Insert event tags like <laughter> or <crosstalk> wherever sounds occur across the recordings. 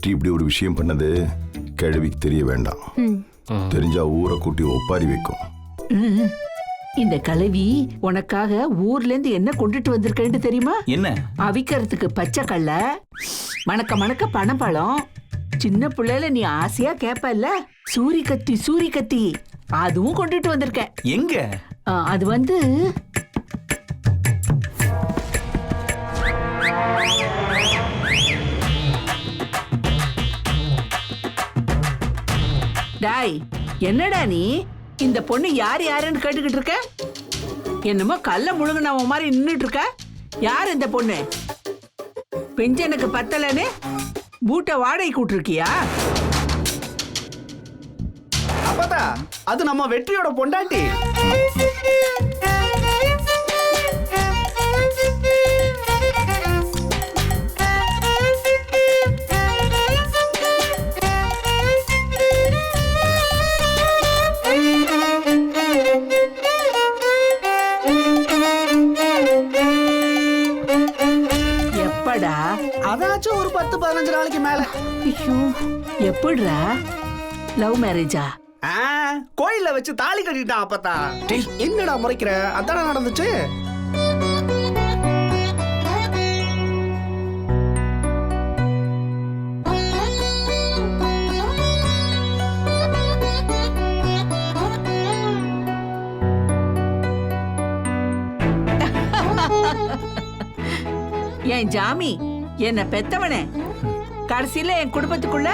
வெற்றி இப்படி ஒரு விஷயம் பண்ணது கேள்விக்கு தெரிய வேண்டாம். தெரிஞ்சா ஊரை கூட்டி ஒப்பாரி வைக்கும். இந்த கலவி உனக்காக ஊர்ல இருந்து என்ன கொண்டுட்டு வந்திருக்கேன்னு தெரியுமா? என்ன? அவிக்கிறதுக்கு பச்சை கடல மணக்க மணக்க பனப்பழம் சின்ன பிள்ளைல நீ ஆசையா கேப்பல்ல? சூரி கத்தி சூரி கத்தி. அதுவும் கொண்டுட்டு வந்திருக்கேன். எங்க? அது வந்து டாய் என்னடா நீ? இந்த பொண்ணு யார் யாருன்னு கேட்டுக்கிட்டு இருக்க? என்னமோ கல்ல முழுங்கினவ மாதிரி நின்னுட்டு இருக்க யார் இந்த பொண்ணு? பெஞ்சனுக்கு பத்தலன்னு பூட்டை வாடகை கூட்டிருக்கியா? அப்பதா அது நம்ம வெற்றியோட பொண்டாட்டி. பதினஞ்சு நாளைக்கு மேல. ஐயோ எப்படிடா? லவ் மேரேஜா ஆ, கோயில்ல வச்சு தாலி கட்டிட்டான் அப்பத்தா. என்னடா முறைக்கிற? அதானே நடந்துச்சு? என் ஜாமி என்ன பெத்தவனே. கடைசியில என் குடும்பத்துக்குள்ள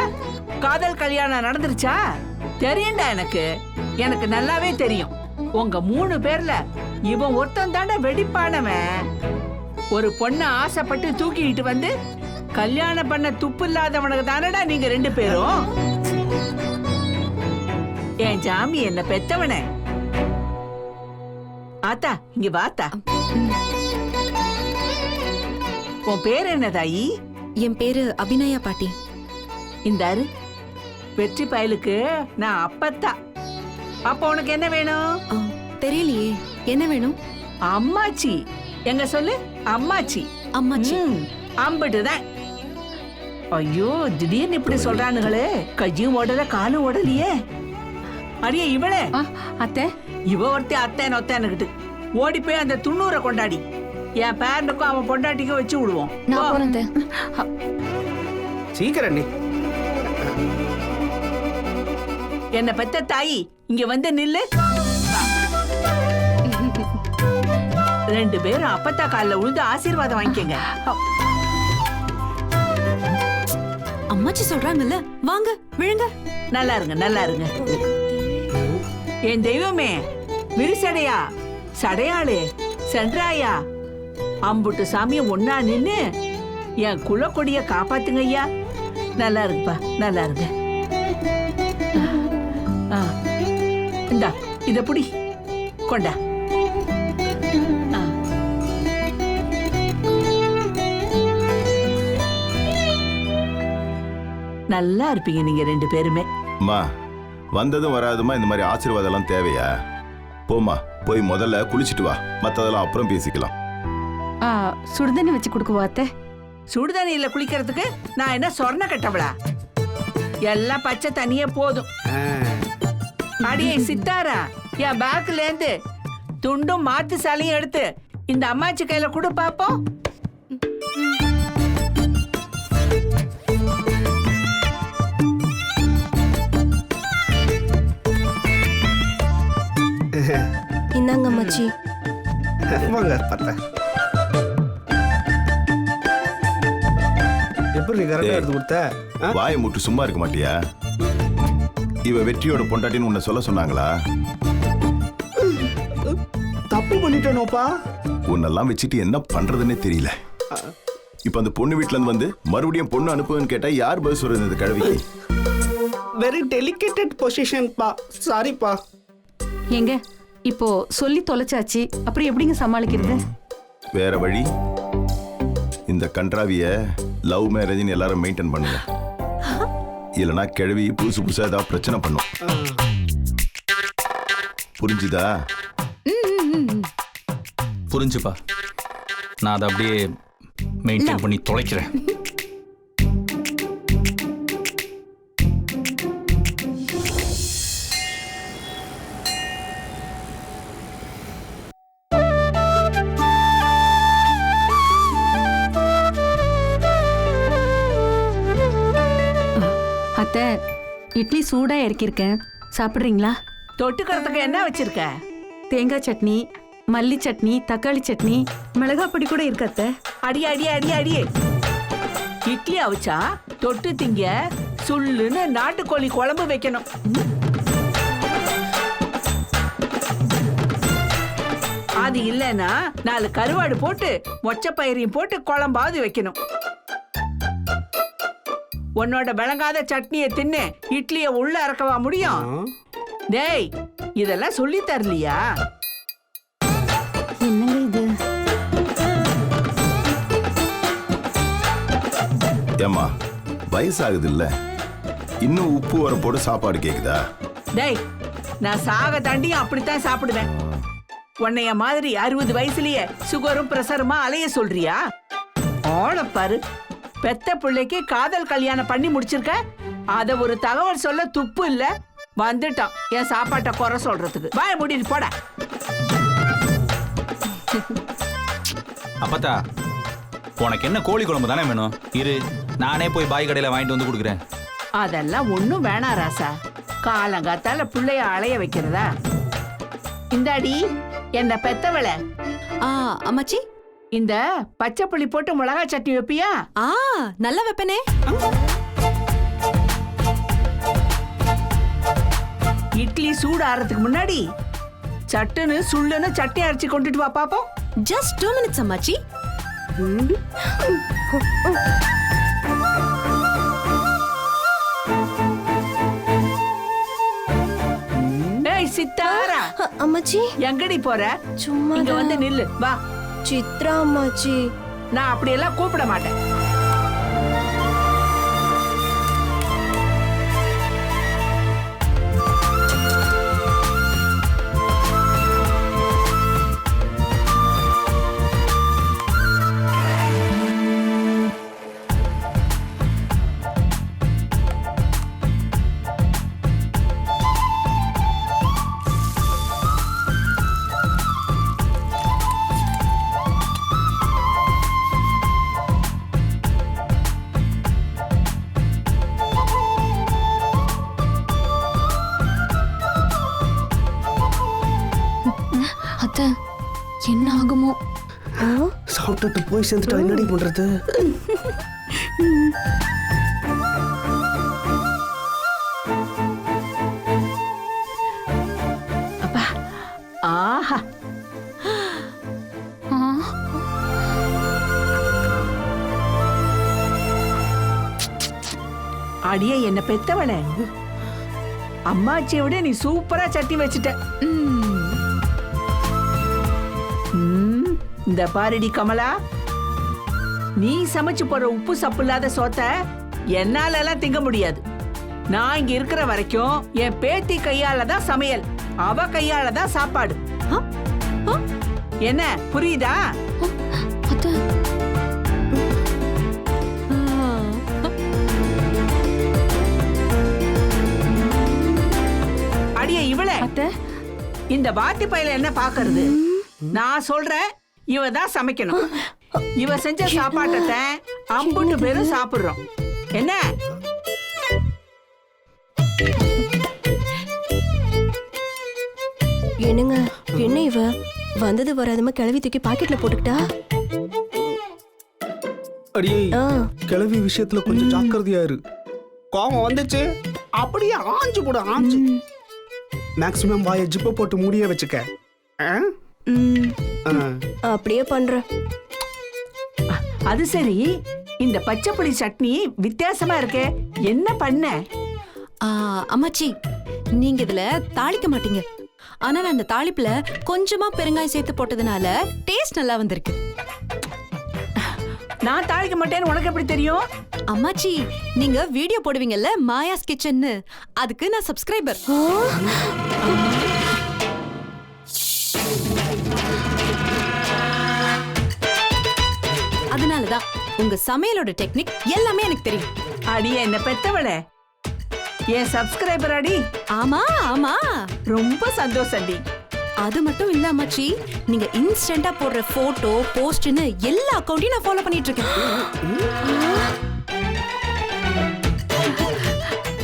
காதல் கல்யாணம் நடந்துருச்சா? தெரியும்டா எனக்கு. எனக்கு நல்லாவே தெரியும். உங்க மூணு பேர்ல இவன் ஒருத்தன் தானே வெடிப்பானவன். ஒரு பொண்ணை ஆசைப்பட்டு தூக்கிட்டு வந்து கல்யாணம் பண்ண துப்பு இல்லாதவனுக்கு தானடா நீங்க ரெண்டு பேரும்? என் ஜாமி என்ன பெத்தவனே? ஆத்தா இங்க வாத்தா. உன் பேர் என்ன தாயி என் பேரு அபிநயா பாட்டி. இந்தாரு. வெற்றி பயலுக்கு நான் அப்பத்தா. அப்ப உனக்கு என்ன வேணும்? ஆ, தெரியலையே. என்ன வேணும்? அம்மாச்சி. எங்க சொல்லு? அம்மாச்சி. அம்மாச்சி. அம்பிட்டுதான் ஐயோ திடீர்னு இப்படி சொல்றானுங்களே. கையும் ஓடல காலும் ஓடலையே. அடியே இவளே. அத்தை. இவ ஒருத்தி அத்தை நொத்தனுக்கிட்டு ஓடி போய் அந்த துண்ணூரை கொண்டாடி. என் பேரனுக்கும் அவன் பொண்டாட்டிக்கும் வச்சு விடுவோம். நான். சீக்கிரம் நீ. என்ன பெத்த தாயி இங்க வந்து நில்லு. ரெண்டு பேரும் அப்பத்தா கால்ல விழுந்து ஆசீர்வாதம் வாங்கிக்கங்க. அம்மாச்சி சொல்றாங்கல்ல வாங்க விழுங்க. நல்லா இருங்க நல்லா இருங்க. என் தெய்வமே விரிசடையா சடையாளு சென்றாயா? அம்புட்டு சாமியை ஒன்னா நின்னு என் குலக்கொடிய காப்பாத்துங்க ஐயா. நல்லா இருக்குப்பா நல்லா இருங்க. இந்தா இத புடி. கொண்டா. நல்லா இருப்பீங்க நீங்க ரெண்டு பேருமே. அம்மா வந்ததும் வராதுமா இந்த மாதிரி ஆசீர்வாதம் எல்லாம் தேவையா? போம்மா போய் முதல்ல குளிச்சிட்டு வா மத்ததெல்லாம் அப்புறம் பேசிக்கலாம். சுடுதண்ணி வச்சு கொடுக்குவா அத்தை? சுடுதண்ணியில குளிக்கிறதுக்கு நான் என்ன சொர்ண கட்டவளா? எல்லாம் பச்சை தண்ணியே போதும். அடியே சித்தாரா? என் பேக்ல இருந்து துண்டும் மாத்து சாலையும் எடுத்து இந்த அம்மாச்சி கையில கொடு பாப்போம். <laughs> இந்தாங்க அம்மாச்சி. வாங்க பத்த எப்படி கரெக்டா ஏய். எடுத்து கொடுத்த? வாயை மூட்டு சும்மா இருக்க மாட்டியா? இவ வெற்றியோட பொண்டாட்டின்னு உன்னை சொல்ல சொன்னாங்களா? தப்பு பண்ணிட்டேனோப்பா. உன்னெல்லாம் வச்சுட்டு என்ன பண்றதுன்னே தெரியல. இப்ப அந்த பொண்ணு வீட்ல இருந்து வந்து மறுபடியும் பொண்ணு அனுப்புவேன்னு கேட்டா யார் பதில் சொல்றது இந்த கழுவிக்கு வெரி டெலிகேட்டட் பொசிஷன் பா. சாரிப்பா ஏங்க இப்போ சொல்லி தொலைச்சாச்சு அப்புறம் எப்படிங்க சமாளிக்கிறது? வேற வழி? இந்த கன்றாவிய லவ் மேரேஜ்னு எல்லாரும் மெயின்டைன் பண்ணுங்க. இல்லனா கிழவி புதுசு புதுசா ஏதாவது பிரச்சனை பண்ணும். புரிஞ்சுதா? புரிஞ்சுப்பா. நான் அதை அப்படியே மெயின்டைன் பண்ணி தொலைக்கிறேன். இட்லி சூடா இறக்கியிருக்கேன். சாப்பிடுறீங்களா? தொட்டுக்கிறதுக்கு என்ன வச்சிருக்க? தேங்காய் சட்னி மல்லி சட்னி தக்காளி சட்னி மிளகாய் பொடி கூட இருக்கு அத்தை. அடி அடி அடி அடி. இட்லி அவிச்சா தொட்டு திங்க சுள்ளுன்னு நாட்டுக்கோழி குழம்பு வைக்கணும். அது இல்லைன்னா நாலு கருவாடு போட்டு மொச்சப்பயிரையும் போட்டு குழம்பாவது வைக்கணும். உன்னோட விளங்காத சட்னியை தின்னு இட்லிய உள்ள இறக்கவா முடியும்? டேய் இதெல்லாம் சொல்லி தரலையா? என்னங்க இது? வயசாகுது இல்ல இன்னும் உப்பு வர போட்டு சாப்பாடு கேக்குதா? டேய் நான் சாக தாண்டியும் அப்படித்தான் சாப்பிடுவேன். உன்னைய மாதிரி அறுபது வயசுலயே சுகரும் பிரஷருமா அலைய சொல்றியா? ஓட பாரு. பெத்த பிள்ளைக்கு காதல் கல்யாணம் பண்ணி முடிச்சிருக்க? அத ஒரு தகவல் சொல்ல துப்பு இல்ல. வந்துட்டான். என் சாப்பாட்டை குறை சொல்றதுக்கு. வாய மூடிட்டு போட. அப்பத்தா உனக்கு என்ன கோழி குழம்பு தானே வேணும்? இரு நானே போய் பாய் கடையில் வாங்கிட்டு வந்து கொடுக்குறேன். அதெல்லாம் ஒண்ணும் வேணாம் ராசா. காலங்காத்தால பிள்ளைய அலைய வைக்கிறதா? இந்தாடி என்ன பெத்தவள. ஆ அம்மாச்சி? இந்த பச்சை புளி போட்டு மிளகா சட்னி வைப்பியா? ஆ நல்லா வைப்பனே. இட்லி சூடு ஆறதுக்கு முன்னாடி சட்டுன்னு சுள்ளுன்னு சட்னி அரைச்சு கொண்டுட்டு வா பாப்போம். ஜஸ்ட் டூ மினிட்ஸ் அம்மாச்சி. சித்தாரா? அம்மாச்சி. எங்கடி போற? சும்மா இங்க வந்து நில்லு. வா. சித்ரா அம்மாச்சி நான் அப்படியெல்லாம் கூப்பிட மாட்டேன். போய் சேர்ந்துட்டா என்னடி பண்றது? அப்பா. ஆஹா. அடியே என்ன பெத்தவள. அம்மாச்சியை விட நீ சூப்பரா சட்டி வச்சுட்ட. ம், இந்த பாருடி கமலா. நீ சமைச்சு போற உப்பு சப்பு இல்லாத சோத்த என்னால எல்லாம் திங்க முடியாது. நான் இங்க இருக்கிற வரைக்கும் என் பேத்தி கையால தான் சமையல் அவ கையால தான் சாப்பாடு? என்ன புரியுதா? அடியே இவளே. அத்தை. இந்த வாத்தி பையில என்ன பாக்குறது? நான் சொல்றேன் இவ தான் சமைக்கணும். இவ செஞ்ச சாப்பாட்டத்தை அம்புட்டு பேரும் சாப்பிடுறோம். என்ன? என்னங்க என்ன இவ? வந்தது வராதமா கிளவி தூக்கி பாக்கெட்ல போட்டுக்கிட்டா? அடியே கிளவி விஷயத்துல கொஞ்சம் ஜாக்கிரதையா இரு கோவம் வந்துச்சு. அப்படியே ஆஞ்சு போடு ஆஞ்சு. மேக்ஸிமம் வாயை ஜிப்ப போட்டு மூடியே வச்சுக்க. அப்படியே பண்றேன் அது சரி. இந்த பச்சை புளி சட்னி வித்தியாசமா இருக்கே. என்ன பண்ண? ஆ, அம்மாச்சி நீங்க இதுல தாளிக்க மாட்டீங்க. ஆனா நான் அந்த தாளிப்புல கொஞ்சமா பெருங்காயம் சேர்த்து போட்டதுனால டேஸ்ட் நல்லா வந்திருக்கு. நான் தாளிக்க மாட்டேன்னு உனக்கு எப்படி தெரியும்? அம்மாச்சி நீங்க வீடியோ போடுவீங்கல்ல மாயாஸ் கிச்சன்னு. அதுக்கு நான் சப்ஸ்கிரைபர் உங்க சமையலோட டெக்னிக் எல்லாமே எனக்கு தெரியும். அடியே என்ன பெத்தவளே. என் சப்ஸ்கிரைபர் அடி? ஆமா ஆமா. ரொம்ப சந்தோஷம்டி அது மட்டும் இல்ல அம்மாச்சி நீங்க இன்ஸ்டன்டா போடுற போட்டோ போஸ்ட்னு எல்லா அக்கவுண்டையும் நான் ஃபாலோ பண்ணிட்டு இருக்கேன்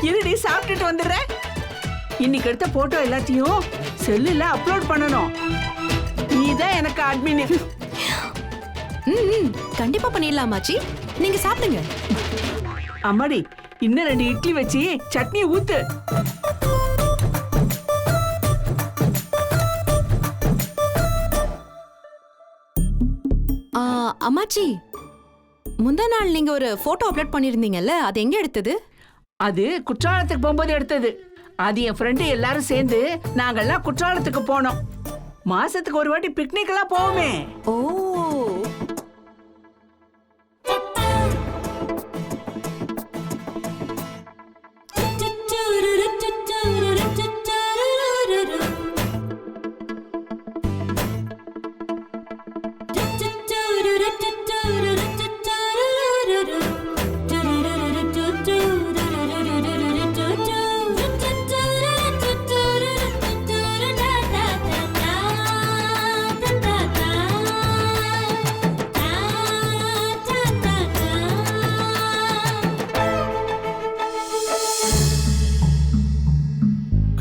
இருடி சாப்பிட்டுட்டு வந்துடுறேன் இன்னைக்கு எடுத்த போட்டோ எல்லாத்தையும் செல்லுல அப்லோட் பண்ணணும். நீதான் எனக்கு அட்மின் ம், கண்டிப்பா பண்ணிடலாம் அம்மாச்சி நீங்க சாப்பிடுங்க. அம்மாடி இன்னும் ரெண்டு இட்லி வச்சு சட்னி ஊத்து. அம்மாச்சி முந்தா நாள் நீங்க ஒரு போட்டோ அப்லோட் பண்ணிருந்தீங்கல்ல அது எங்க எடுத்தது? அது குற்றாலத்துக்கு போகும்போது எடுத்தது. அது என் ஃப்ரெண்டு எல்லாரும் சேர்ந்து நாங்கெல்லாம் குற்றாலத்துக்கு போனோம். மாசத்துக்கு ஒரு வாட்டி பிக்னிக் எல்லாம் போவோமே. ஓ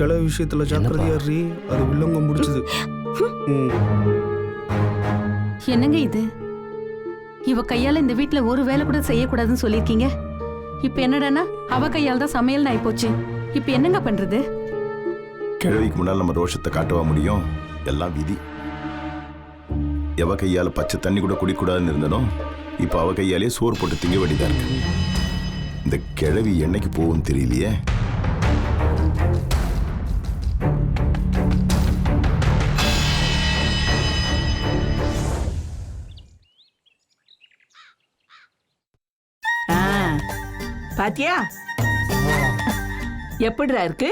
கிளவி விஷயத்துல ஜாக்கிரதையா இரு. அது வில்லங்க முடிச்சது. என்னங்க இது? இவ கையால இந்த வீட்ல ஒரு வேலை கூட செய்யக்கூடாதுன்னு சொல்லியிருக்கீங்க. இப்ப என்னடான்னா அவ கையால தான் சமையல் ஆயி போச்சு. இப்ப என்னங்க பண்றது? கிழவிக்கு முன்னால் நம்ம ரோஷத்தை காட்டவா முடியும்? எல்லாம் விதி. எவ கையால பச்சை தண்ணி கூட குடிக்கூடாதுன்னு இருந்தனோ இப்போ அவ கையாலே சோறு போட்டு திங்க வேண்டியதா இருக்கு. இந்த கிழவி என்னைக்கு போகும் தெரியலையே. பாத்தியா? எப்படிடா இருக்கு?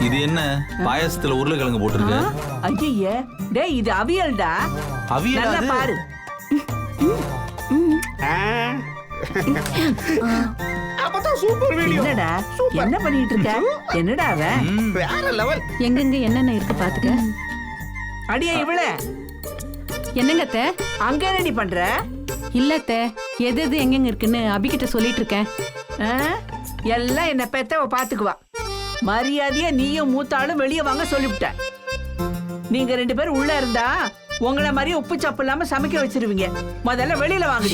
இது என்ன? பாயாசத்துல உருளைக்கிழங்கு போட்டிருக்கு. ஐய டேய் இது அவியல்டா. அவியலா நல்லா? பாரு. ஆ. அப்பதான் சூப்பர் வீடியோ. என்னடா? என்ன பண்ணிட்டு இருக்க என்னடா அவன் ம், வேற லெவல். எங்கெங்க என்னென்ன இருக்கு பாத்துக்க? அடியே இவள. என்னங்க அத்தை? அங்க பண்ற? இல்ல அத்தை. எது எது எங்கெங்க இருக்குன்னு அபிகிட்ட சொல்லிட்டு இருக்கேன்? எல்லாம் என்ன பெத்தவ பாத்துக்குவா. மரியாதையா நீயும் மூத்தாலும் வெளியே வாங்க சொல்லிவிட்ட. நீங்க ரெண்டு பேரும் உள்ள இருந்தா உங்களை மாதிரி உப்பு சப்பு இல்லாம சமைக்க வச்சிருவீங்க. முதல்ல வெளியில வாங்க.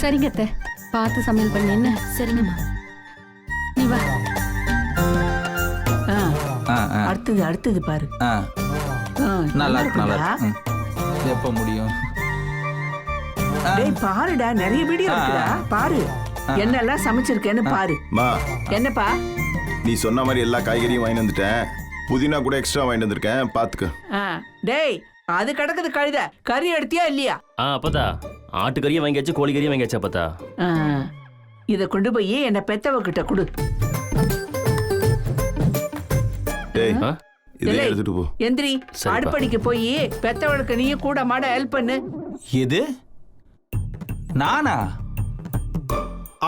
சரிங்க அத்தை. பார்த்து சமையல் பண்ணி. என்ன? சரிங்கம்மா. நீ வா. ஆ, ஆ, அடுத்தது அடுத்தது பாரு. நல்லா இருக்கு நல்லா. எப்ப முடியும்? டேய் பாருடா நிறைய வீடியோ இருக்குடா. பாரு. என்னெல்லாம் சமைச்சிருக்கேன்னு பாரு. மா. என்னப்பா? நீ சொன்ன மாதிரி எல்லா காய்கறியும் வாங்கிட்டு வந்துட்டேன். புதினா கூட எக்ஸ்ட்ரா வாங்கிட்டு வந்திருக்கேன். பார்த்துக்க ஆ, டேய் அது கிடக்குது கழுத. கறி எடுத்தியா இல்லையா? ஆ அப்பதா ஆட்டுக்கறியும் வாங்கியாச்சு கோழிக்கறியும் வாங்கியாச்சு அப்பதா ஆ, இத கொண்டு போய் என்ன பெத்தவ கிட்ட கொடு. டேய் ஆ? இதை இல்லை. எடுத்துட்டு போ. எந்திரி சரிப்பா. அடுப்படிக்கு போய் பெத்தவளுக்கு நீயும் கூட மாட ஹெல்ப் பண்ணு. எது? நானா?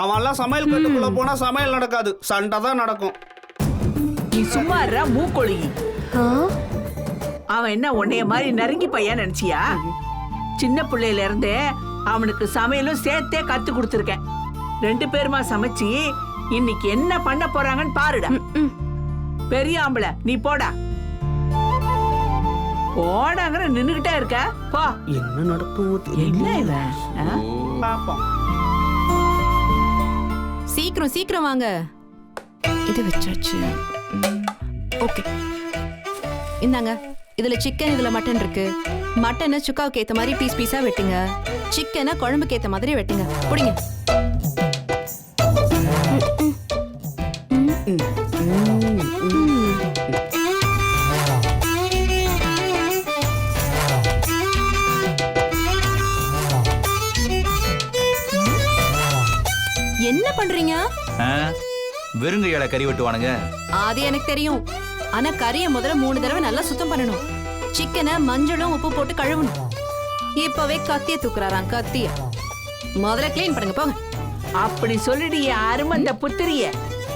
அவன்லாம் சமையல் கட்டுக்குள்ள போனா சமையல் நடக்காது. சண்டை தான் நடக்கும். நீ சும்மா இருடா, மூக்கொழுகி அவன் என்ன உன்னைய மாதிரி நறுங்கி பையன் நினைச்சியா? சின்ன பிள்ளையில இருந்தே அவனுக்கு சமையலும் சேர்த்தே கத்து கொடுத்துருக்கேன். ரெண்டு பேருமா சமைச்சு இன்னைக்கு என்ன பண்ண போறாங்கன்னு பாருடா. பெரிய ஆம்பளை நீ போடா. போடாங்கிற நின்னுகிட்டே இருக்க. போ. என்ன நடக்குமோ என்ன இவன்? ஆ? பாப்போம். சீக்கிரம் சீக்கிரம் வாங்க. இது வச்சாச்சு. ஓகே. இந்தாங்க இதுல சிக்கன் இதுல மட்டன் இருக்கு. மட்டனை சுக்காவுக்கு ஏத்த மாதிரி பீஸ் பீஸா வெட்டுங்க. சிக்கனை குழம்புக்கு ஏத்த மாதிரி வெட்டுங்க. பிடிங்க. வெறுங்கையால கறி வெட்டுவானுங்க. அது எனக்கு தெரியும். ஆனா கறியை முதல்ல மூணு தடவை நல்லா சுத்தம் பண்ணணும். சிக்கனை மஞ்சளும் உப்பு போட்டு கழுவணும். இப்பவே கத்திய தூக்குறாராம் கத்திய. முதல்ல க்ளீன் பண்ணுங்க போங்க. அப்படி சொல்லிடு என் அருமை அந்த புத்திரிய.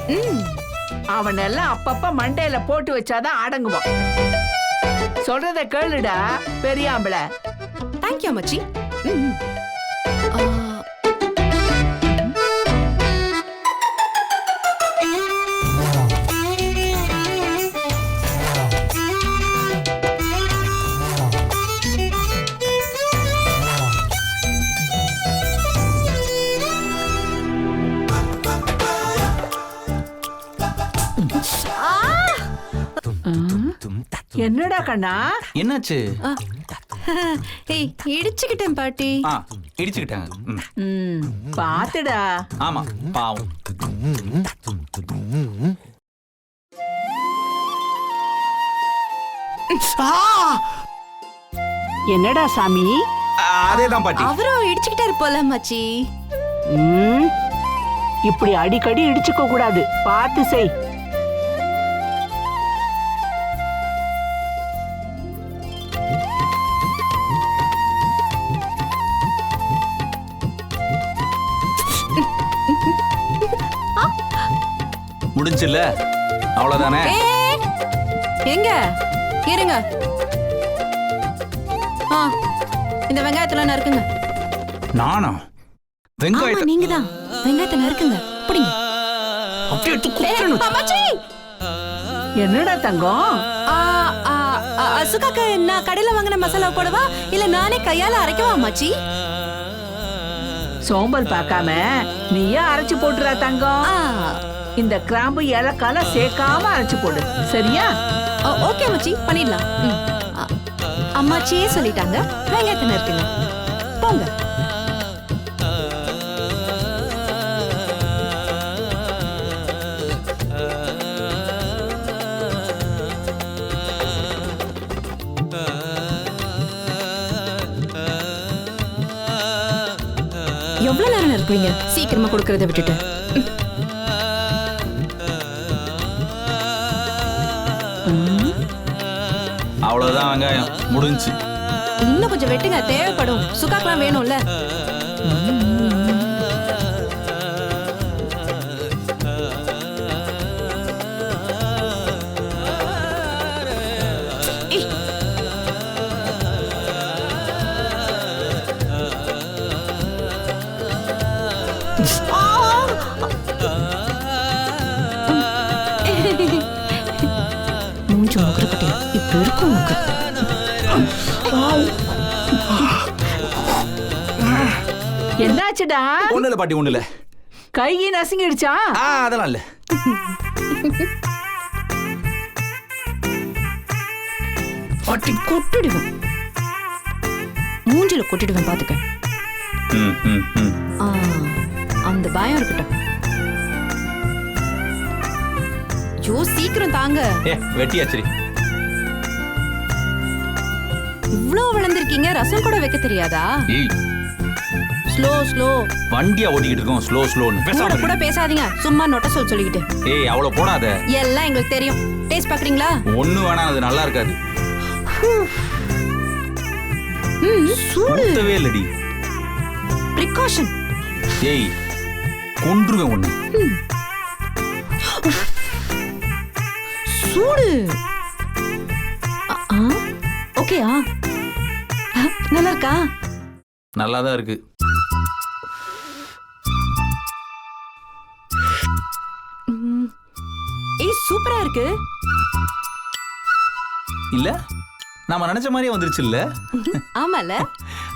ம் அவனெல்லாம் அப்பப்ப மண்டையில போட்டு வச்சாதான் அடங்குவான். சொல்றத கேளுடா பெரியாம்பள தேங்க்யூ அம்மாச்சி. ம், ம். ஆ, என்னடா கண்ணா? என்னாச்சு? ஆ. ஏய் இடிச்சுக்கிட்டேன் பாட்டி. ஆ இடிச்சுக்கிட்டாங்க. ம். ம் பாத்துடா ஆமா பாவம். என்னடா சாமி? அதேதான் பாட்டி. அவரும் இடிச்சுக்கிட்டாரு போல அம்மாச்சி. ம், இப்படி அடிக்கடி இடிச்சுக்க கூடாது பார்த்து செய். முடிஞ்சுல்ல? அவ்வளவுதானே? எங்க இருங்க ஆ இந்த வெங்காயத்துல நறுக்குங்க. நானா? ஆமா வெங்காயத்தை நீங்க தான் வெங்காயத்தை நறுக்குங்க. பிடிங்க. என்னடா தங்கம்? ஆ, ஆ, ஆ, சுகாக்கு நான் கடையில வாங்கின மசாலா போடவா? இல்ல நானே கையால அரைக்கவா அம்மாச்சி? சோம்பல் பார்க்காம நீயே அரைச்சு போட்டுறா தங்கம். ஆ, இந்த கிராம்பு ஏலக்கால சேர்க்காம அரைச்சு போடு. சரியா? ஓகே அம்மாச்சி. பண்ணிடலாம். அம்மாச்சியே சொல்லிட்டாங்க. வெங்காயத்தை நிறுத்தினா போங்க. எவ்வளவு நேரம் நறுக்குவீங்க? சீக்கிரமா கொடுக்கறத விட்டுட்டு. வெங்காயம் முடிஞ்சு இன்னும் கொஞ்சம் வெட்டுங்க தேவைப்படும். சுகாக்கெல்லாம் வேணும்ல. என்னாச்சுடா ஒண்ணு இல்ல பாட்டி ஒண்ணு இல்ல. கையை நசுங்கிடுச்சா ஆ அதெல்லாம் இல்ல. அட்டி கொட்டிடுவேன். மூஞ்சில கொட்டிடுவேன் பாத்துக்க. ம், ம், ம். ஆ, அந்த பயம் இருக்கட்டும். ஐயோ சீக்கிரம் தாங்க. ஏ வெட்டியாச்சரி இவ்ளோ வளர்ந்துருக்கீங்க ரசம் கூட வைக்க தெரியாதா? ஏய் ஸ்லோ ஸ்லோ வண்டியா ஓட்டிக்கிட்டு இருக்கோம். ஸ்லோ ஸ்லோன்னு கூட பேசாம கூட. பேசாதீங்க. சும்மா நொட்ட சொல் சொல்லிக்கிட்டு. ஏய் அவ்வளவு போடாத. எல்லாம் எங்களுக்கு தெரியும். டேஸ்ட் பாக்குறீங்களா ஒண்ணு வேணாம் அது நல்லா இருக்காது. ம் சூடு. இல்லடி. ப்ரிகாஷன் ஏய் கொன்றுவேன் ஒண்ணு. சூடு. ஓகேயா நல்லா இருக்கா? நல்லா தான் இருக்கு. இருக்கு? இல்ல நாம நினைச்ச மாதிரியே வந்துருச்சு இல்ல? ஆமால.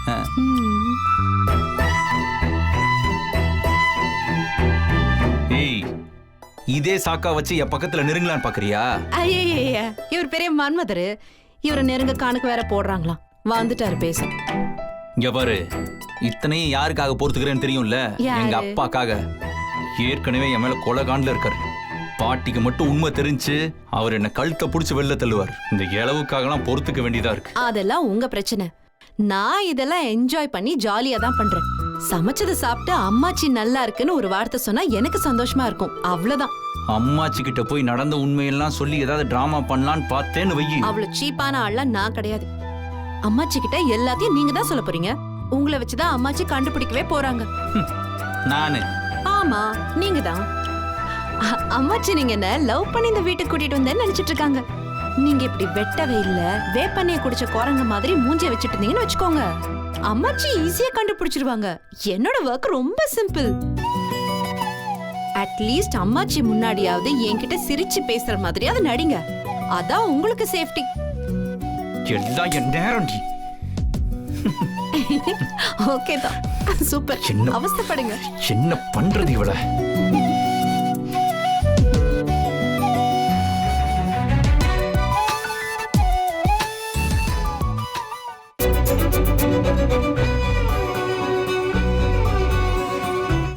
<laughs> ஏய் இதே சாக்கா வச்சு என் பக்கத்துல நெருங்கலான்னு பாக்குறியா? ஐயையைய, இவர் பெரிய மன்மதரு. இவரை நெருங்க கணக்கு வேற போடுறாங்களாம் வந்துட்டாரு பேச. இங்க பாரு இத்தனையும் யாருக்காக பொறுத்துக்கிறேன்னு தெரியும்ல? யாரு? எங்க அப்பாக்காக. ஏற்கனவே என் மேல கொலகாண்டில் இருக்காரு. பாட்டிக்கு மட்டும் உண்மை தெரிஞ்சு அவர் என்ன கழுத்தை புடிச்சு வெளில தள்ளுவார். இந்த இளவுக்காகலாம் பொறுத்துக்க வேண்டியதா இருக்கு. அதெல்லாம் உங்க பிரச்சனை. நான் இதெல்லாம் என்ஜாய் பண்ணி ஜாலியா தான் பண்றேன். சமைச்சதை சாப்பிட்டு அம்மாச்சி நல்லா இருக்குன்னு ஒரு வார்த்தை சொன்னா எனக்கு சந்தோஷமா இருக்கும். அவ்வளவுதான். அம்மாச்சி கிட்ட போய் நடந்த உண்மையெல்லாம் சொல்லி ஏதாவது டிராமா பண்ணலான்னு பார்த்தேன்னு வை அவ்வளவு சீப்பான ஆள்லாம் நான் கிடையாது. அம்மாச்சி கிட்ட எல்லாத்தையும் நீங்க தான் சொல்ல போறீங்க. உங்களை வச்சுதான் அம்மாச்சி கண்டுபிடிக்கவே போறாங்க. நானு. ஆமா நீங்க தான். அம்மாச்சி நீங்க என்ன லவ் பண்ணி இந்த வீட்டுக்கு கூட்டிட்டு வந்தேன்னு நினைச்சிட்டு இருக்காங்க. நீங்க இப்படி வெட்டவே இல்ல வேப்பண்ணைய குடிச்ச குரங்கு மாதிரி மூஞ்சிய வச்சுட்டு இருந்தீங்கன்னு வச்சுக்கோங்க. அம்மாச்சி ஈஸியா கண்டுபிடிச்சிருவாங்க. என்னோட ஒர்க் ரொம்ப சிம்பிள் அட்லீஸ்ட் அம்மாச்சி முன்னாடியாவது என்கிட்ட சிரிச்சு பேசுற மாதிரியாவது நடிங்க. அதான் உங்களுக்கு சேஃப்டி எல்லாம் என் நேரம் ஓகே <laughs> தான். <laughs> சூப்பர்? அவஸ்தைப்படுங்க. என்ன பண்றது இவள.